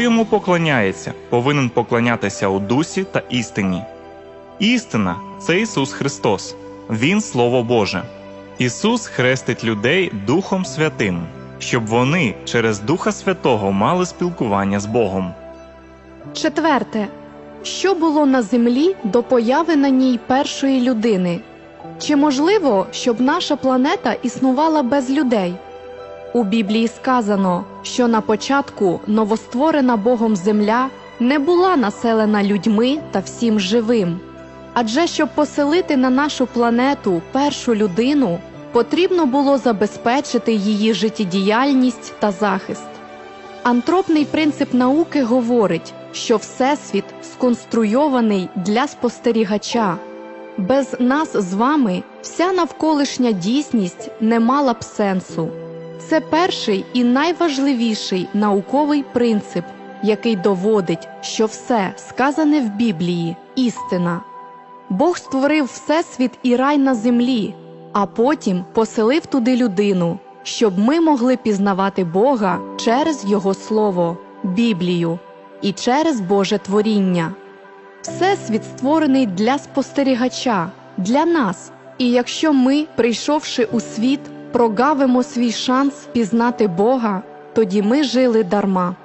йому поклоняється, повинен поклонятися у дусі та істині. Істина це Ісус Христос, Він Слово Боже. Ісус хрестить людей Духом Святим, щоб вони через Духа Святого мали спілкування з Богом. Четверте. Що було на землі до появи на ній першої людини? Чи можливо, щоб наша планета існувала без людей? У Біблії сказано, що на початку новостворена Богом земля не була населена людьми та всім живим. Адже щоб поселити на нашу планету першу людину, потрібно було забезпечити її життєдіяльність та захист. Антропний принцип науки говорить, що Всесвіт сконструйований для спостерігача. Без нас з вами вся навколишня дійсність не мала б сенсу. Це перший і найважливіший науковий принцип, який доводить, що все сказане в Біблії істина. Бог створив Всесвіт і рай на землі, а потім поселив туди людину, щоб ми могли пізнавати Бога через Його Слово, Біблію і через Боже творіння. Всесвіт створений для спостерігача, для нас. І якщо ми, прийшовши у світ, прогавимо свій шанс пізнати Бога, тоді ми жили дарма.